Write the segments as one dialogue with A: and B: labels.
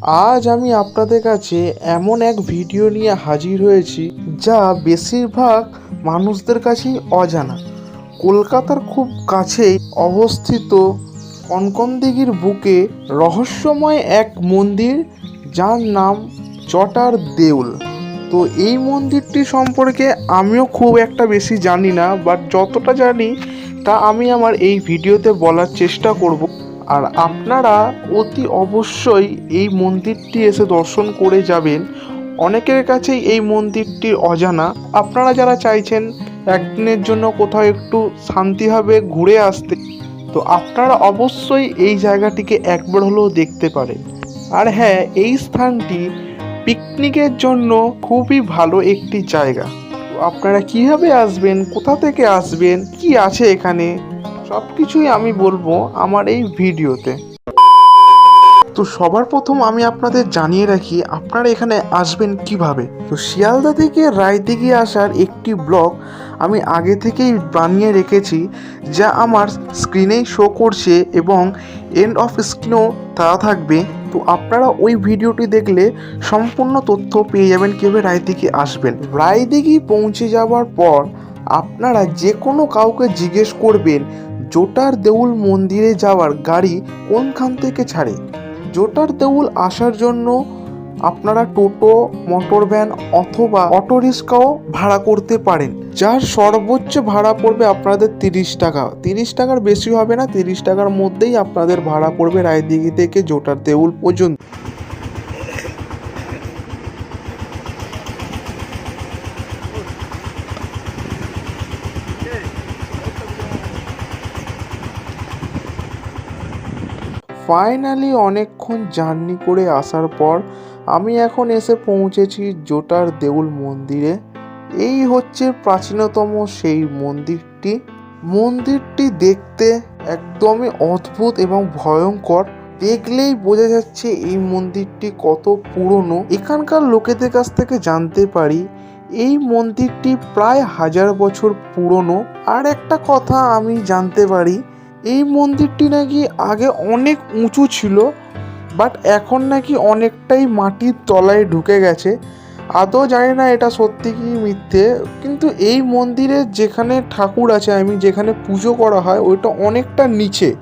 A: আজ আমি আপনাদের কাছে এমন এক ভিডিও নিয়ে হাজির হয়েছি, যা বেশিরভাগ মানুষদের কাছেই অজানা। কলকাতার খুব কাছেই অবস্থিত কনকনদিঘির বুকে রহস্যময় এক মন্দির, যার নাম জটার দেউল। তো এই মন্দিরটি সম্পর্কে আমিও খুব একটা বেশি জানি না বাট যতটা জানি তা আমি আমার এই ভিডিওতে বলার চেষ্টা করব। আর আপনারা অতি অবশ্যই এই মন্দিরটি এসে দর্শন করে যাবেন। অনেকের কাছেই এই মন্দিরটি অজানা। আপনারা যারা চাইছেন একদিনের জন্য কোথাও একটু শান্তিভাবে ঘুরে আসতে, তো আপনারা অবশ্যই এই জায়গাটিকে একবার হলেও দেখতে পারেন। আর হ্যাঁ এই স্থানটি পিকনিকের জন্য খুবই ভালো একটি জায়গা। আপনারা কীভাবে আসবেন, কোথা থেকে আসবেন, কি আছে এখানে? সব কিছুই আমি বলব আমার এই ভিডিওতে। তো সবার প্রথম আমি আপনাদের জানিয়ে রাখি, আপনারা এখানে আসবেন কীভাবে? তো শিয়ালদা থেকে রায়দিঘি আসার একটি ব্লগ আমি আগে থেকেই বানিয়ে রেখেছি, যা আমার স্ক্রিনেই শো করছে এবং এন্ড অফ স্ক্রিনও তারা থাকবে। তো আপনারা ওই ভিডিওটি দেখলে সম্পূর্ণ তথ্য পেয়ে যাবেন কীভাবে রায়দিঘি আসবেন। রায়দিঘি পৌঁছে যাওয়ার পর আপনারা যে কোনো কাউকে জিজ্ঞেস করবেন, জোটার দেউল মন্দিরে যাওয়ার গাড়ি কোনখান থেকে ছাড়ে? জোটার দেউল আসার জন্য আপনারা টোটো মোটর ভ্যান অথবা অটো রিক্সাও ভাড়া করতে পারেন। যার সর্বোচ্চ ভাড়া পড়বে আপনাদের তিরিশ টাকা। তিরিশ টাকার বেশি হবে না, তিরিশ টাকার মধ্যেই আপনাদের ভাড়া পড়বে রায়দিঘি থেকে জোটার দেউল পর্যন্ত। ফাইনালি অনেকক্ষণ জার্নি করে আসার পর আমি এখন এসে পৌঁছেছি জোটার দেউল মন্দিরে। এই হচ্ছে প্রাচীনতম সেই মন্দিরটি। মন্দিরটি দেখতে একদমই অদ্ভুত এবং ভয়ঙ্কর। দেখলেই বোঝা যাচ্ছে এই মন্দিরটি কত পুরনো। এখানকার লোকেদের কাছ থেকে জানতে পারি, এই মন্দিরটি প্রায় হাজার বছর পুরনো। আর একটা কথা আমি জানতে পারি এই মন্দিরটি নাকি আগে অনেক উঁচু ছিল বাট এখন নাকি অনেকটাই মাটির তলায় ঢুকে গেছে। আদৌ জানি না এটা সত্যি কি মিথ্যে, কিন্তু এই মন্দিরে যেখানে ঠাকুর আছে আমি যেখানে পুজো করা হয়, ওইটা অনেকটা নিচে।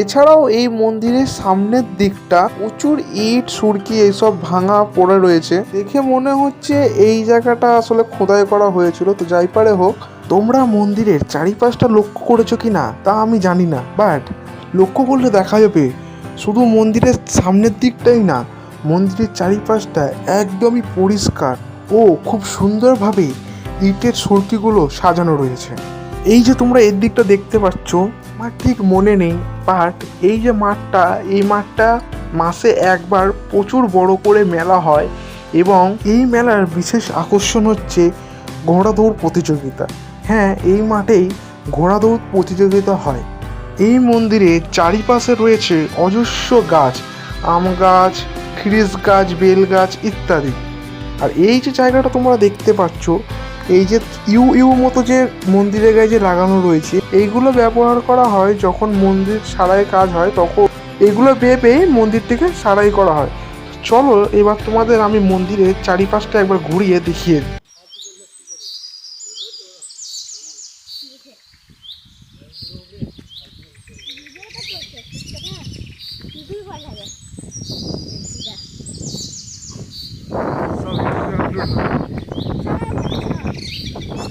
A: এছাড়াও এই মন্দিরের সামনের দিকটা প্রচুর ইট, সুরকি এইসব ভাঙা পড়ে রয়েছে। দেখে মনে হচ্ছে এই জায়গাটা আসলে খোদাই করা হয়েছিল। তো যাই পারে হোক, তোমরা মন্দিরের চারিপাশটা লক্ষ্য করেছ কি না, তা আমি জানি না। বাট লক্ষ্য করলে দেখা যাবে, শুধু মন্দিরের সামনের দিকটাই না, মন্দিরের চারিপাশটা একদমই পরিষ্কার ও খুব সুন্দরভাবে ইটের সুরকিগুলো সাজানো রয়েছে। এই যে তোমরা এর দিকটা দেখতে পাচ্ছ আমার ঠিক মনে নেই বাট এই যে মাঠটা, এই মাঠটা মাসে একবার প্রচুর বড় করে মেলা হয় এবং এই মেলার বিশেষ আকর্ষণ হচ্ছে ঘোড়া দৌড় প্রতিযোগিতা। হ্যাঁ এই মাঠেই ঘোড়া দৌড় প্রতিযোগিতা হয়। এই মন্দিরে চারিপাশে রয়েছে অজস্র গাছ, আম গাছ, খিরিস গাছ, বেল গাছ ইত্যাদি। আর এই যে জায়গাটা তোমরা দেখতে পাচ্ছ এই যে ইউ ইউ মতো যে মন্দিরের গায়ে যে লাগানো রয়েছে, এইগুলো ব্যবহার করা হয় যখন মন্দির সারাই কাজ হয়, তখন এগুলো বেয়ে বেয়ে মন্দিরটিকে সারাই করা হয়। চলো, এবার তোমাদের আমি মন্দিরের চারিপাশটা একবার ঘুরিয়ে দেখিয়ে দিই। এটা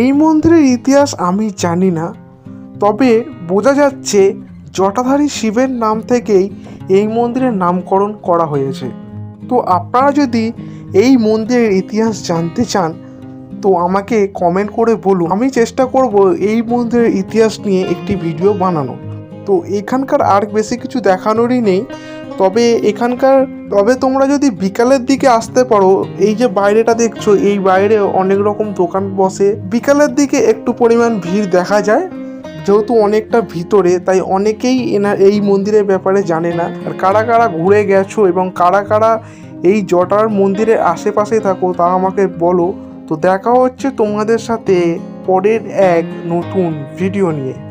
A: এই মন্দিরের ইতিহাস আমি জানি না, তবে বোঝা যাচ্ছে জটাধারী শিবের নাম থেকেই এই মন্দিরের নামকরণ করা হয়েছে। তো আপনারা যদি এই মন্দিরের ইতিহাস জানতে চান তো আমাকে কমেন্ট করে বলুন, আমি চেষ্টা করব এই মন্দিরের ইতিহাস নিয়ে একটি ভিডিও বানানো। তো এখানকার আর বেশি কিছু দেখানোরই নেই, তবে এখানকার, তবে তোমরা যদি বিকালের দিকে আসতে পারো, এই যে বাইরেটা দেখছ, এই বাইরে অনেক রকম দোকান বসে, বিকালের দিকে একটু পরিমাণ ভিড় দেখা যায়, যেহেতু অনেকটা ভিতরে, তাই অনেকেই এনা, এই মন্দিরের ব্যাপারে জানে না। আর কারা কারা ঘুরে গেছো এবং কারা কারা এই জটার মন্দিরের আশেপাশে থাকো, তা আমাকে বলো। তো দেখা হচ্ছে তোমাদের সাথে পরের এক নতুন ভিডিও নিয়ে।